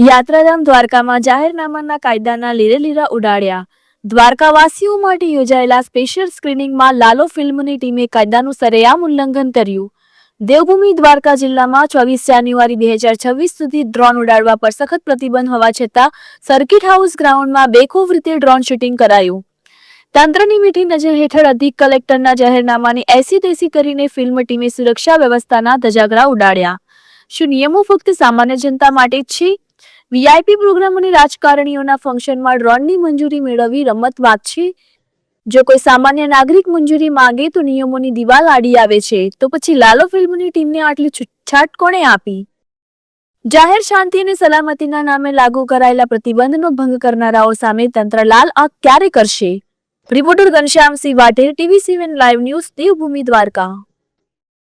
યાત્રાધામ દ્વારકામાં જાહેરનામાના કાયદાના લીરે લીરા ઉડાડ્યા. દ્વારકાવાસીઓ માટે યોજાયેલા સ્પેશિયલ સ્ક્રીનિંગમાં લાલો ફિલ્મની ટીમે કાયદાનું સરેઆમ ઉલ્લંઘન કર્યું. દેવભૂમિ દ્વારકા જિલ્લામાં ચોવીસ જાન્યુઆરી બે હજાર છવ્વીસ સુધી ડ્રોન ઉડાડવા પર સખત પ્રતિબંધ હોવા છતાં સર્કિટ હાઉસ ગ્રાઉન્ડમાં બેખૂફ રીતે ડ્રોન શૂટિંગ કરાયું. તંત્રની મીઠી નજર હેઠળ અધિક કલેક્ટરના જાહેરનામાની એસી તેસી કરીને ફિલ્મ ટીમે સુરક્ષા વ્યવસ્થાના ધજાગરા ઉડાડ્યા. શું નિયમો ફક્ત સામાન્ય જનતા માટે જ છે? વીઆઈપી પ્રોગ્રામ અને રાજકારણીઓના ફંક્શનમાં ડ્રોનની મંજૂરી મેળવવી રમત વાત છે. જો કોઈ સામાન્ય નાગરિક મંજૂરી માંગે તો નિયમોની દિવાલ આડી આવે છે. તો પછી લાલો ફિલ્મની ટીમને આટલી છૂટછાટ કોણે આપી? જાહેર શાંતિ અને સલામતીના નામે લાગુ કરાયેલા પ્રતિબંધનો ભંગ કરનારાઓ સામે તંત્ર લાલ આંખ ક્યારે કરશે? Reporter Ghanshyamsinh Vadher, TV seven live news, Devbhumi Dwarka.